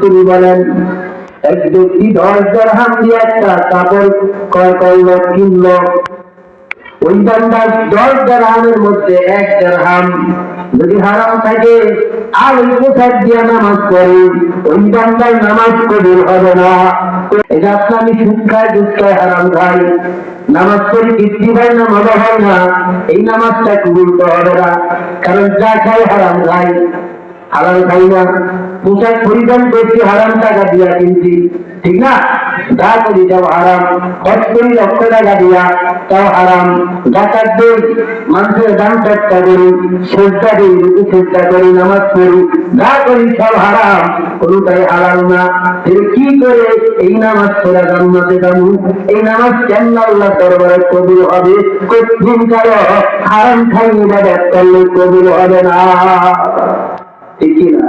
তিনি বলেন, এক ব্যক্তি দশ দরহাম দিয়ে একটা কাপড় ক্রয় করল, কিনলো। ওই দশ দরহামের মধ্যে এক দরহাম যদি হারাম থাকে, আর ওই পোশাক দিয়ে নামাজ পড়ে, ওই বান্দার নামাজ কবুল হবে না। এটা আমি সুদ দুঃখায় হারাম খাই নামাজ পড়ি বৃদ্ধি হয় না, মজা হয় না, এই নামাজটা কবুল হবে না। কারণ যা খাই হারাম খাই হারাম খাই না। পোশাক পরিধান করছি হারাম টাকা দিয়া কিনছি ঠিক না? যা করি যাও হারাম। খরচ করি লক্ষ টাকা দিয়া, তাও হারাম। ডাকাত দিই, মানুষের দাম চর্চা করি, শ্রদ্ধা দিই রুকু শ্রদ্ধা করি, নামাজ পড়ি, যা করি সব হারাম, কোনটাই হারাম না। কি করে এই নামাজ পড়া জান্নাতে যাব? এই নামাজ কেন আল্লাহ দরবারে কবুল হবে? কঠিন কারও হারাম খাই, ইবাদত করলে কবুল হবে না। ঠিক না?